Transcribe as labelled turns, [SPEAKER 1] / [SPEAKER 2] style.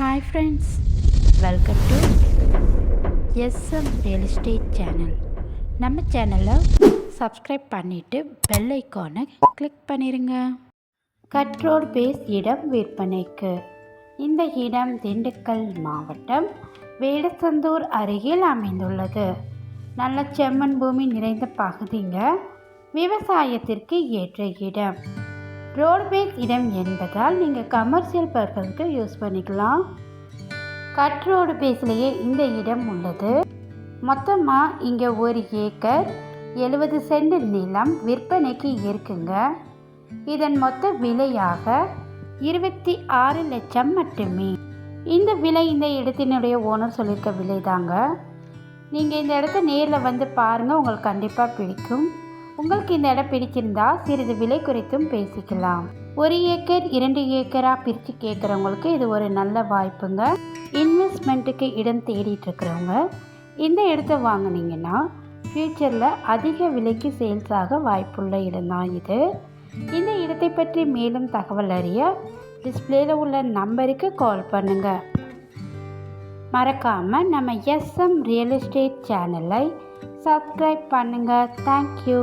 [SPEAKER 1] Hi friends welcome to SM real estate channel நம்ம சேனலை subscribe பண்ணிவிட்டு பெல் ஐக்கானை கிளிக் பண்ணிடுங்க கட்ரோட் பேஸ் இடம் விற்பனைக்கு. இந்த இடம் திண்டுக்கல் மாவட்டம் வேடசந்தூர் அருகில் அமைந்துள்ளது. நல்ல செம்மண் பூமி நிறைந்த பகுதிங்க. விவசாயத்திற்கு ஏற்ற இடம். ரோட்வேஸ் இடம் என்பதால் நீங்கள் கமர்ஷியல் பர்பஸ்க்கு யூஸ் பண்ணிக்கலாம். கட் ரோடு பேஸ்லேயே இந்த இடம் உள்ளது. மொத்தமாக இங்கே ஒரு ஏக்கர் எழுபது சென்ட் நிலம் விற்பனைக்கு இருக்குங்க. இதன் மொத்த விலையாக இருபத்தி ஆறு லட்சம் மட்டுமே. இந்த விலை இந்த இடத்தினுடைய ஓனர் சொல்லியிருக்க விலை தாங்க நீங்கள் இந்த இடத்த நேரில் வந்து பாருங்கள் உங்களுக்கு கண்டிப்பாக பிடிக்கும். உங்களுக்கு இந்த இடம் பிடிச்சிருந்தா சிறிது விலை குறித்தும் பேசிக்கலாம். ஒரு ஏக்கர் இரண்டு ஏக்கராக பிரித்து கேட்குறவங்களுக்கு இது ஒரு நல்ல வாய்ப்புங்க. இன்வெஸ்ட்மெண்ட்டுக்கு இடம் தேடிட்டு இருக்கிறவங்க இந்த இடத்த வாங்கினீங்கன்னா ஃப்யூச்சரில் அதிக விலைக்கு சேல்ஸ் ஆக வாய்ப்புள்ள இடம்தான் இது. இந்த இடத்தை பற்றி மேலும் தகவல் அறிய டிஸ்பிளேல உள்ள நம்பருக்கு கால் பண்ணுங்கள் மறக்காமல் நம்ம எஸ்எம் ரியல் எஸ்டேட் சேனலை சப்ஸ்கிரைப் பண்ணுங்கள் தேங்க்யூ